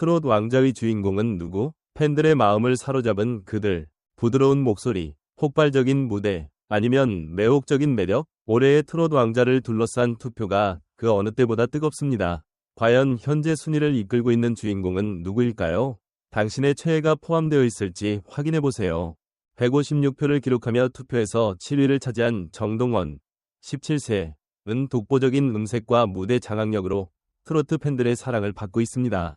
트롯 왕자의 주인공은 누구? 팬들의 마음을 사로잡은 그들, 부드러운 목소리, 폭발적인 무대, 아니면 매혹적인 매력? 올해의 트롯 왕자를 둘러싼 투표가 그 어느 때보다 뜨겁습니다. 과연 현재 순위를 이끌고 있는 주인공은 누구일까요? 당신의 최애가 포함되어 있을지 확인해보세요. 156표를 기록하며 투표에서 7위를 차지한 정동원, 17세 은 독보적인 음색과 무대 장악력으로 트로트 팬들의 사랑을 받고 있습니다.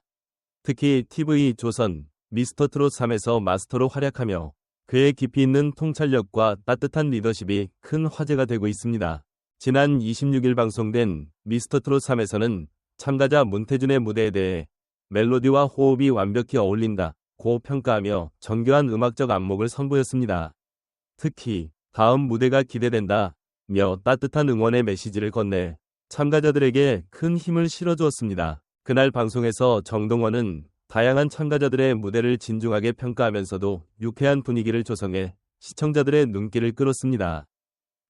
특히 TV 조선, 미스터 트롯 3에서 마스터로 활약하며 그의 깊이 있는 통찰력과 따뜻한 리더십이 큰 화제가 되고 있습니다. 지난 26일 방송된 미스터 트롯 3에서는 참가자 문태준의 무대에 대해 멜로디와 호흡이 완벽히 어울린다. 고 평가하며 정교한 음악적 안목을 선보였습니다. 특히 다음 무대가 기대된다. 며 따뜻한 응원의 메시지를 건네 참가자들에게 큰 힘을 실어주었습니다. 그날 방송에서 정동원은 다양한 참가자들의 무대를 진중하게 평가하면서도 유쾌한 분위기를 조성해 시청자들의 눈길을 끌었습니다.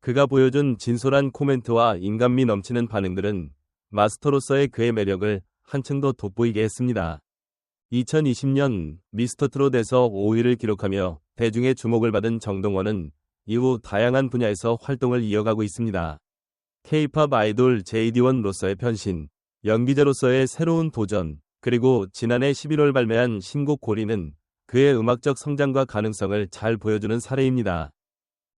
그가 보여준 진솔한 코멘트와 인간미 넘치는 반응들은 마스터로서의 그의 매력을 한층 더 돋보이게 했습니다. 2020년 미스터 트롯에서 5위를 기록하며 대중의 주목을 받은 정동원은 이후 다양한 분야에서 활동을 이어가고 있습니다. K-팝 아이돌 JD1로서의 변신, 연기자로서의 새로운 도전, 그리고 지난해 11월 발매한 신곡 고리는 그의 음악적 성장과 가능성을 잘 보여주는 사례입니다.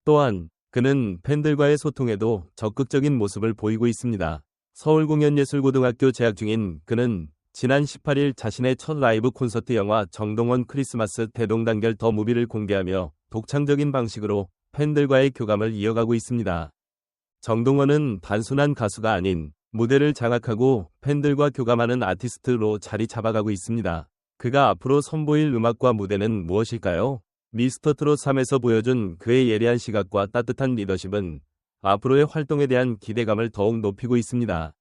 또한 그는 팬들과의 소통에도 적극적인 모습을 보이고 있습니다. 서울공연예술고등학교 재학 중인 그는 지난 18일 자신의 첫 라이브 콘서트 영화 정동원 크리스마스 대동단결 더 무비를 공개하며 독창적인 방식으로 팬들과의 교감을 이어가고 있습니다. 정동원은 단순한 가수가 아닌 무대를 장악하고 팬들과 교감하는 아티스트로 자리 잡아가고 있습니다. 그가 앞으로 선보일 음악과 무대는 무엇일까요? 미스터 트롯 3에서 보여준 그의 예리한 시각과 따뜻한 리더십은 앞으로의 활동에 대한 기대감을 더욱 높이고 있습니다.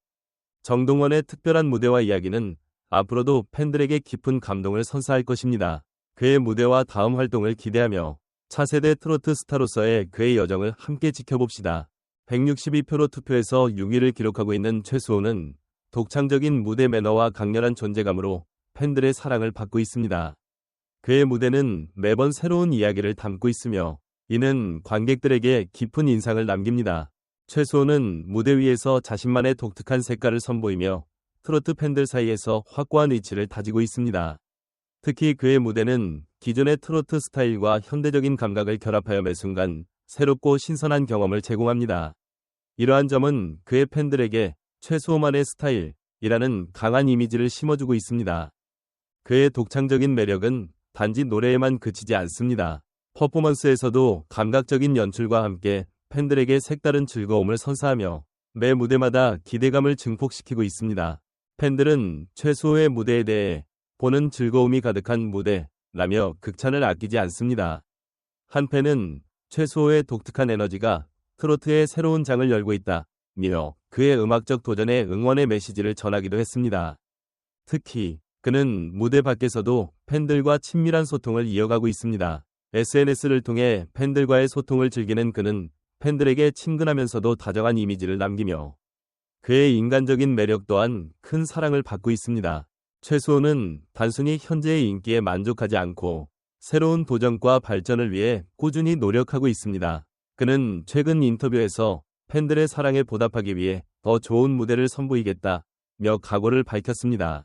정동원의 특별한 무대와 이야기는 앞으로도 팬들에게 깊은 감동을 선사할 것입니다. 그의 무대와 다음 활동을 기대하며 차세대 트로트 스타로서의 그의 여정을 함께 지켜봅시다. 162표로 투표해서 6위를 기록하고 있는 최수호는 독창적인 무대 매너와 강렬한 존재감으로 팬들의 사랑을 받고 있습니다. 그의 무대는 매번 새로운 이야기를 담고 있으며 이는 관객들에게 깊은 인상을 남깁니다. 최수호는 무대 위에서 자신만의 독특한 색깔을 선보이며 트로트 팬들 사이에서 확고한 위치를 다지고 있습니다. 특히 그의 무대는 기존의 트로트 스타일과 현대적인 감각을 결합하여 매 순간 새롭고 신선한 경험을 제공합니다. 이러한 점은 그의 팬들에게 최수호만의 스타일이라는 강한 이미지를 심어주고 있습니다. 그의 독창적인 매력은 단지 노래에만 그치지 않습니다. 퍼포먼스에서도 감각적인 연출과 함께 팬들에게 색다른 즐거움을 선사하며 매 무대마다 기대감을 증폭시키고 있습니다. 팬들은 최수호의 무대에 대해 보는 즐거움이 가득한 무대라며 극찬을 아끼지 않습니다. 한 팬은 최수호의 독특한 에너지가 트로트의 새로운 장을 열고 있다며 그의 음악적 도전에 응원의 메시지를 전하기도 했습니다. 특히 그는 무대 밖에서도 팬들과 친밀한 소통을 이어가고 있습니다. SNS를 통해 팬들과의 소통을 즐기는 그는 팬들에게 친근하면서도 다정한 이미지를 남기며 그의 인간적인 매력 또한 큰 사랑을 받고 있습니다. 최수호는 단순히 현재의 인기에 만족하지 않고 새로운 도전과 발전을 위해 꾸준히 노력하고 있습니다. 그는 최근 인터뷰에서 팬들의 사랑에 보답하기 위해 더 좋은 무대를 선보이겠다며 각오를 밝혔습니다.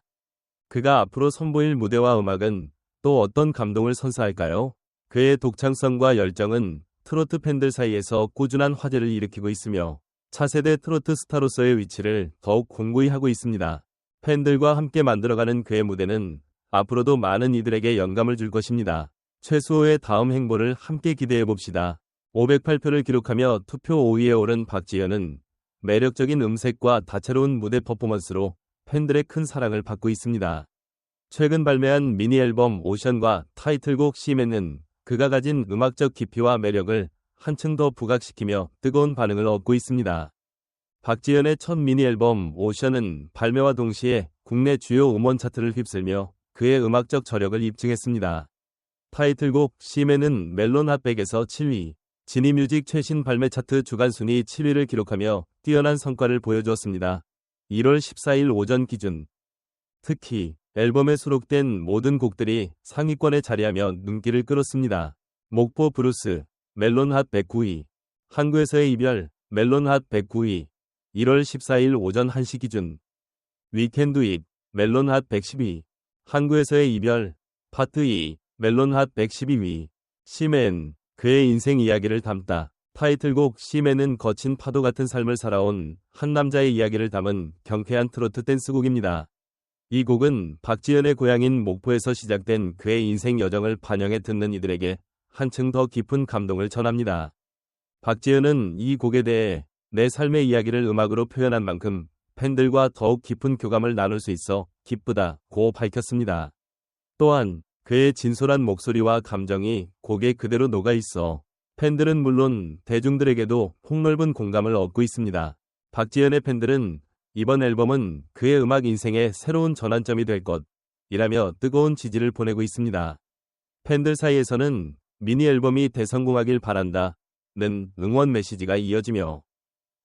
그가 앞으로 선보일 무대와 음악은 또 어떤 감동을 선사할까요? 그의 독창성과 열정은 트로트 팬들 사이에서 꾸준한 화제를 일으키고 있으며 차세대 트로트 스타로서의 위치를 더욱 공고히 하고 있습니다. 팬들과 함께 만들어가는 그의 무대는 앞으로도 많은 이들에게 영감을 줄 것입니다. 최수호의 다음 행보를 함께 기대해 봅시다. 508표를 기록하며 투표 5위에 오른 박지현은 매력적인 음색과 다채로운 무대 퍼포먼스로 팬들의 큰 사랑을 받고 있습니다. 최근 발매한 미니 앨범 오션과 타이틀곡 시맨은 그가 가진 음악적 깊이와 매력을 한층 더 부각시키며 뜨거운 반응을 얻고 있습니다. 박지현의 첫 미니 앨범 오션은 발매와 동시에 국내 주요 음원 차트를 휩쓸며 그의 음악적 저력을 입증했습니다. 타이틀곡 시맨은 멜론 핫백에서 7위, 지니뮤직 최신 발매 차트 주간 순위 7위를 기록하며 뛰어난 성과를 보여주었습니다. 1월 14일 오전 기준 특히 앨범에 수록된 모든 곡들이 상위권에 자리하며 눈길을 끌었습니다. 목포 브루스, 멜론 핫 109위, 항구에서의 이별, 멜론 핫 109위, 1월 14일 오전 1시 기준, 위켄드 잇, 멜론 핫 110위, 항구에서의 이별, 파트 2, 멜론핫 112위, 시맨, 그의 인생 이야기를 담다. 타이틀곡 시맨은 거친 파도 같은 삶을 살아온 한 남자의 이야기를 담은 경쾌한 트로트 댄스곡입니다. 이 곡은 박지연의 고향인 목포에서 시작된 그의 인생 여정을 반영해 듣는 이들에게 한층 더 깊은 감동을 전합니다. 박지연은 이 곡에 대해 내 삶의 이야기를 음악으로 표현한 만큼 팬들과 더욱 깊은 교감을 나눌 수 있어 기쁘다고 밝혔습니다. 또한 그의 진솔한 목소리와 감정이 곡에 그대로 녹아 있어 팬들은 물론 대중들에게도 폭넓은 공감을 얻고 있습니다. 박지현의 팬들은 이번 앨범은 그의 음악 인생의 새로운 전환점이 될 것이라며 뜨거운 지지를 보내고 있습니다. 팬들 사이에서는 미니 앨범이 대성공하길 바란다는 응원 메시지가 이어지며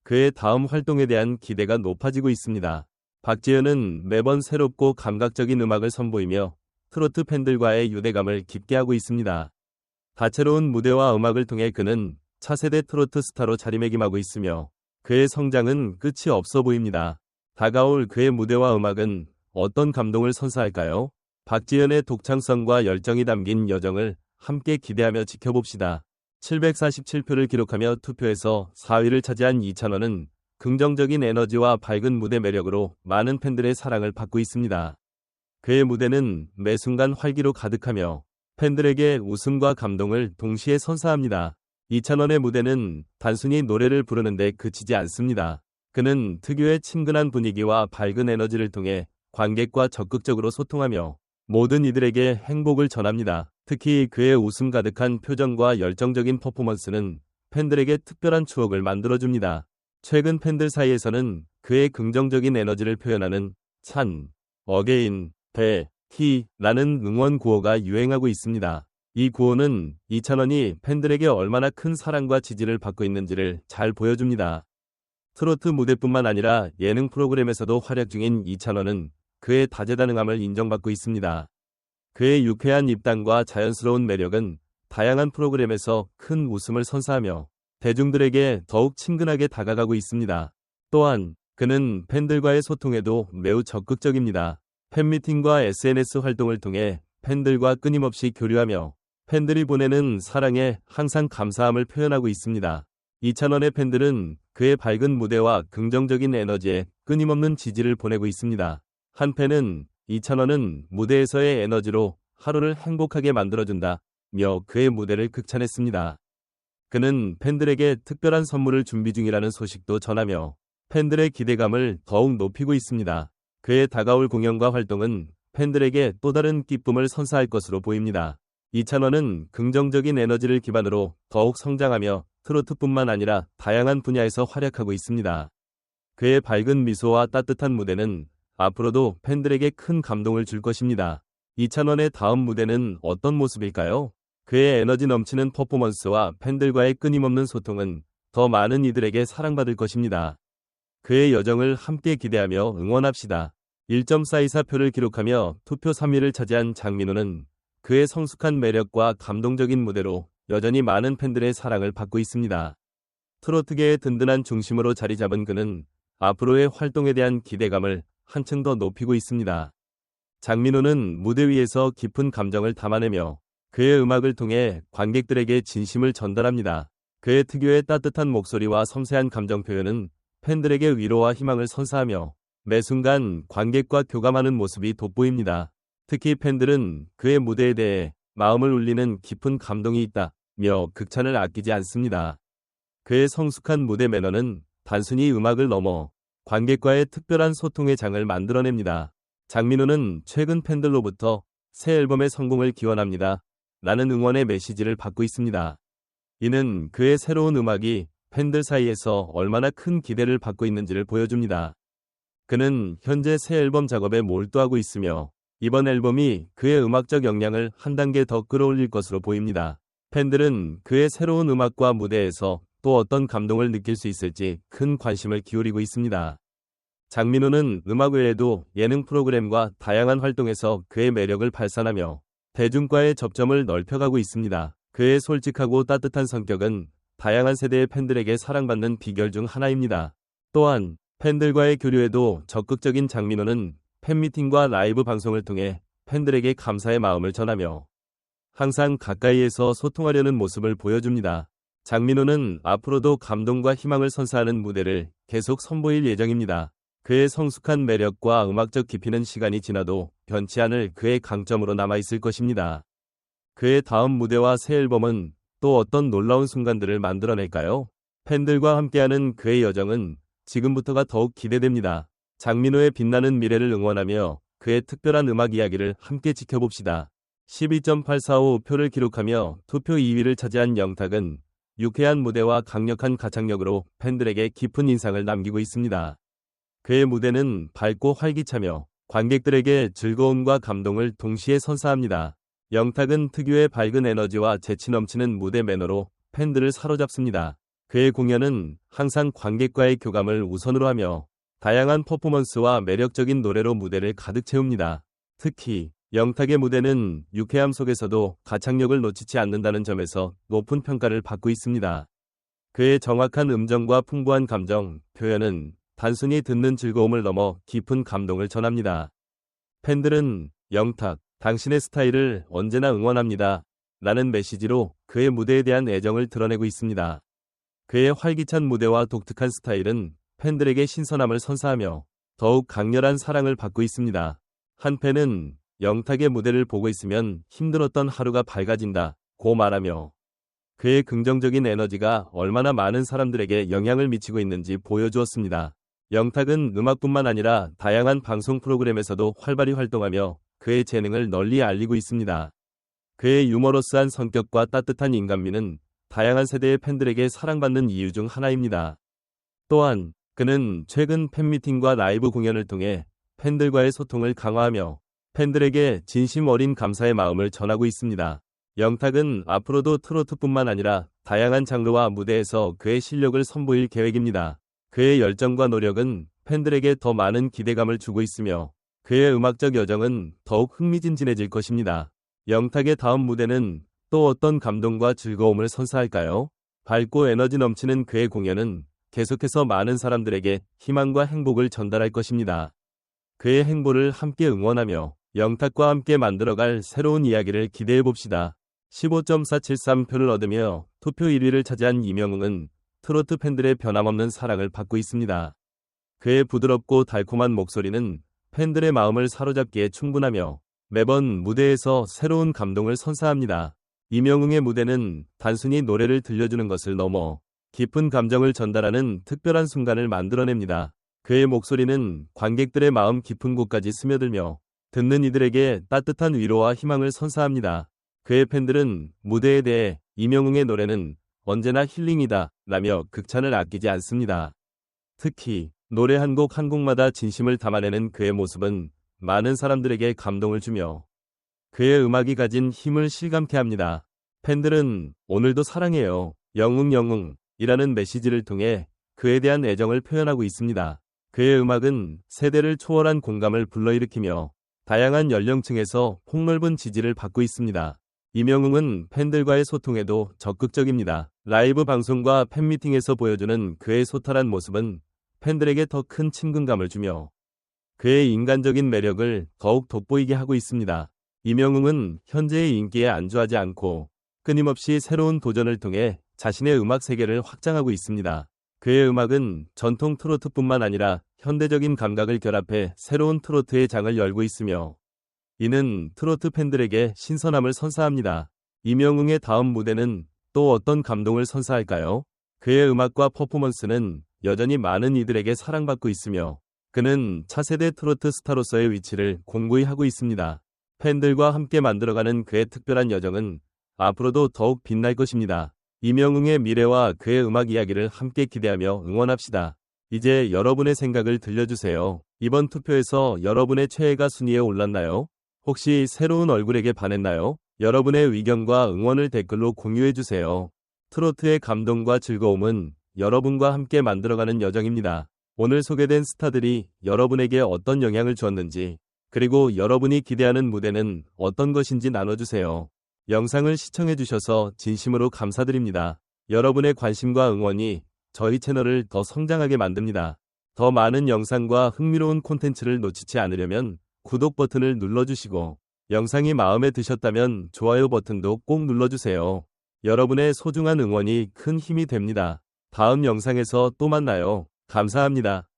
그의 다음 활동에 대한 기대가 높아지고 있습니다. 박지현은 매번 새롭고 감각적인 음악을 선보이며 트로트 팬들과의 유대감을 깊게 하고 있습니다. 다채로운 무대와 음악을 통해 그는 차세대 트로트 스타로 자리매김하고 있으며 그의 성장은 끝이 없어 보입니다. 다가올 그의 무대와 음악은 어떤 감동을 선사할까요? 박지현의 독창성과 열정이 담긴 여정을 함께 기대하며 지켜봅시다. 747표를 기록하며 투표에서 4위를 차지한 이찬원은 긍정적인 에너지와 밝은 무대 매력으로 많은 팬들의 사랑을 받고 있습니다. 그의 무대는 매 순간 활기로 가득하며 팬들에게 웃음과 감동을 동시에 선사합니다. 이찬원의 무대는 단순히 노래를 부르는데 그치지 않습니다. 그는 특유의 친근한 분위기와 밝은 에너지를 통해 관객과 적극적으로 소통하며 모든 이들에게 행복을 전합니다. 특히 그의 웃음 가득한 표정과 열정적인 퍼포먼스는 팬들에게 특별한 추억을 만들어줍니다. 최근 팬들 사이에서는 그의 긍정적인 에너지를 표현하는 찬, 어게인, 배, 히라는 응원 구호가 유행하고 있습니다. 이 구호는 이찬원이 팬들에게 얼마나 큰 사랑과 지지를 받고 있는지를 잘 보여줍니다. 트로트 무대뿐만 아니라 예능 프로그램에서도 활약 중인 이찬원은 그의 다재다능함을 인정받고 있습니다. 그의 유쾌한 입담과 자연스러운 매력은 다양한 프로그램에서 큰 웃음을 선사하며 대중들에게 더욱 친근하게 다가가고 있습니다. 또한 그는 팬들과의 소통에도 매우 적극적입니다. 팬미팅과 SNS 활동을 통해 팬들과 끊임없이 교류하며 팬들이 보내는 사랑에 항상 감사함을 표현하고 있습니다. 이찬원의 팬들은 그의 밝은 무대와 긍정적인 에너지에 끊임없는 지지를 보내고 있습니다. 한 팬은 이찬원은 무대에서의 에너지로 하루를 행복하게 만들어준다 며 그의 무대를 극찬했습니다. 그는 팬들에게 특별한 선물을 준비 중이라는 소식도 전하며 팬들의 기대감을 더욱 높이고 있습니다. 그의 다가올 공연과 활동은 팬들에게 또 다른 기쁨을 선사할 것으로 보입니다. 이찬원은 긍정적인 에너지를 기반으로 더욱 성장하며 트로트뿐만 아니라 다양한 분야에서 활약하고 있습니다. 그의 밝은 미소와 따뜻한 무대는 앞으로도 팬들에게 큰 감동을 줄 것입니다. 이찬원의 다음 무대는 어떤 모습일까요? 그의 에너지 넘치는 퍼포먼스와 팬들과의 끊임없는 소통은 더 많은 이들에게 사랑받을 것입니다. 그의 여정을 함께 기대하며 응원합시다. 1.424표를 기록하며 투표 3위를 차지한 장민호는 그의 성숙한 매력과 감동적인 무대로 여전히 많은 팬들의 사랑을 받고 있습니다. 트로트계의 든든한 중심으로 자리 잡은 그는 앞으로의 활동에 대한 기대감을 한층 더 높이고 있습니다. 장민호는 무대 위에서 깊은 감정을 담아내며 그의 음악을 통해 관객들에게 진심을 전달합니다. 그의 특유의 따뜻한 목소리와 섬세한 감정 표현은 팬들에게 위로와 희망을 선사하며 매 순간 관객과 교감하는 모습이 돋보입니다. 특히 팬들은 그의 무대에 대해 마음을 울리는 깊은 감동이 있다며 극찬을 아끼지 않습니다. 그의 성숙한 무대 매너는 단순히 음악을 넘어 관객과의 특별한 소통의 장을 만들어냅니다. 장민호는 최근 팬들로부터 새 앨범의 성공을 기원합니다. 라는 응원의 메시지를 받고 있습니다. 이는 그의 새로운 음악이 팬들 사이에서 얼마나 큰 기대를 받고 있는지를 보여줍니다. 그는 현재 새 앨범 작업에 몰두하고 있으며 이번 앨범이 그의 음악적 역량을 한 단계 더 끌어올릴 것으로 보입니다. 팬들은 그의 새로운 음악과 무대에서 또 어떤 감동을 느낄 수 있을지 큰 관심을 기울이고 있습니다. 장민호는 음악 외에도 예능 프로그램과 다양한 활동에서 그의 매력을 발산하며 대중과의 접점을 넓혀가고 있습니다. 그의 솔직하고 따뜻한 성격은 다양한 세대의 팬들에게 사랑받는 비결 중 하나입니다. 또한 팬들과의 교류에도 적극적인 장민호는 팬미팅과 라이브 방송을 통해 팬들에게 감사의 마음을 전하며 항상 가까이에서 소통하려는 모습을 보여줍니다. 장민호는 앞으로도 감동과 희망을 선사하는 무대를 계속 선보일 예정입니다. 그의 성숙한 매력과 음악적 깊이는 시간이 지나도 변치 않을 그의 강점으로 남아있을 것입니다. 그의 다음 무대와 새 앨범은 또 어떤 놀라운 순간들을 만들어낼까요? 팬들과 함께하는 그의 여정은 지금부터가 더욱 기대됩니다. 장민호의 빛나는 미래를 응원하며 그의 특별한 음악 이야기를 함께 지켜봅시다. 12.845표를 기록하며 투표 2위를 차지한 영탁은 유쾌한 무대와 강력한 가창력으로 팬들에게 깊은 인상을 남기고 있습니다. 그의 무대는 밝고 활기차며 관객들에게 즐거움과 감동을 동시에 선사합니다. 영탁은 특유의 밝은 에너지와 재치 넘치는 무대 매너로 팬들을 사로잡습니다. 그의 공연은 항상 관객과의 교감을 우선으로 하며 다양한 퍼포먼스와 매력적인 노래로 무대를 가득 채웁니다. 특히 영탁의 무대는 유쾌함 속에서도 가창력을 놓치지 않는다는 점에서 높은 평가를 받고 있습니다. 그의 정확한 음정과 풍부한 감정, 표현은 단순히 듣는 즐거움을 넘어 깊은 감동을 전합니다. 팬들은 영탁, 당신의 스타일을 언제나 응원합니다. 라는 메시지로 그의 무대에 대한 애정을 드러내고 있습니다. 그의 활기찬 무대와 독특한 스타일은 팬들에게 신선함을 선사하며 더욱 강렬한 사랑을 받고 있습니다. 한 팬은 영탁의 무대를 보고 있으면 힘들었던 하루가 밝아진다 고 말하며 그의 긍정적인 에너지가 얼마나 많은 사람들에게 영향을 미치고 있는지 보여주었습니다. 영탁은 음악뿐만 아니라 다양한 방송 프로그램에서도 활발히 활동하며 그의 재능을 널리 알리고 있습니다. 그의 유머러스한 성격과 따뜻한 인간미는 다양한 세대의 팬들에게 사랑받는 이유 중 하나입니다. 또한 그는 최근 팬미팅과 라이브 공연을 통해 팬들과의 소통을 강화하며 팬들에게 진심 어린 감사의 마음을 전하고 있습니다. 영탁은 앞으로도 트로트뿐만 아니라 다양한 장르와 무대에서 그의 실력을 선보일 계획입니다. 그의 열정과 노력은 팬들에게 더 많은 기대감을 주고 있으며 그의 음악적 여정은 더욱 흥미진진해질 것입니다. 영탁의 다음 무대는 또 어떤 감동과 즐거움을 선사할까요? 밝고 에너지 넘치는 그의 공연은 계속해서 많은 사람들에게 희망과 행복을 전달할 것입니다. 그의 행보를 함께 응원하며 영탁과 함께 만들어갈 새로운 이야기를 기대해 봅시다. 15.473표를 얻으며 투표 1위를 차지한 이명웅은 트로트 팬들의 변함없는 사랑을 받고 있습니다. 그의 부드럽고 달콤한 목소리는 팬들의 마음을 사로잡기에 충분하며 매번 무대에서 새로운 감동을 선사합니다. 이명웅의 무대는 단순히 노래를 들려주는 것을 넘어 깊은 감정을 전달하는 특별한 순간을 만들어냅니다. 그의 목소리는 관객들의 마음 깊은 곳까지 스며들며 듣는 이들에게 따뜻한 위로와 희망을 선사합니다. 그의 팬들은 무대에 대해 이명웅의 노래는 언제나 힐링이다 라며 극찬을 아끼지 않습니다. 특히 노래 한 곡 한 곡마다 진심을 담아내는 그의 모습은 많은 사람들에게 감동을 주며 그의 음악이 가진 힘을 실감케 합니다. 팬들은 오늘도 사랑해요. 영웅 영웅 이라는 메시지를 통해 그에 대한 애정을 표현하고 있습니다. 그의 음악은 세대를 초월한 공감을 불러일으키며 다양한 연령층에서 폭넓은 지지를 받고 있습니다. 이명웅은 팬들과의 소통에도 적극적입니다. 라이브 방송과 팬미팅에서 보여주는 그의 소탈한 모습은 팬들에게 더 큰 친근감을 주며 그의 인간적인 매력을 더욱 돋보이게 하고 있습니다. 이명웅은 현재의 인기에 안주하지 않고 끊임없이 새로운 도전을 통해 자신의 음악 세계를 확장하고 있습니다. 그의 음악은 전통 트로트뿐만 아니라 현대적인 감각을 결합해 새로운 트로트의 장을 열고 있으며 이는 트로트 팬들에게 신선함을 선사합니다. 이명웅의 다음 무대는 또 어떤 감동을 선사할까요? 그의 음악과 퍼포먼스는 여전히 많은 이들에게 사랑받고 있으며 그는 차세대 트로트 스타로서의 위치를 공고히 하고 있습니다. 팬들과 함께 만들어가는 그의 특별한 여정은 앞으로도 더욱 빛날 것입니다. 이명웅의 미래와 그의 음악 이야기를 함께 기대하며 응원합시다. 이제 여러분의 생각을 들려주세요. 이번 투표에서 여러분의 최애가 순위에 올랐나요? 혹시 새로운 얼굴에게 반했나요? 여러분의 의견과 응원을 댓글로 공유해주세요. 트로트의 감동과 즐거움은 여러분과 함께 만들어가는 여정입니다. 오늘 소개된 스타들이 여러분에게 어떤 영향을 주었는지, 그리고 여러분이 기대하는 무대는 어떤 것인지 나눠주세요. 영상을 시청해주셔서 진심으로 감사드립니다. 여러분의 관심과 응원이 저희 채널을 더 성장하게 만듭니다. 더 많은 영상과 흥미로운 콘텐츠를 놓치지 않으려면 구독 버튼을 눌러주시고 영상이 마음에 드셨다면 좋아요 버튼도 꼭 눌러주세요. 여러분의 소중한 응원이 큰 힘이 됩니다. 다음 영상에서 또 만나요. 감사합니다.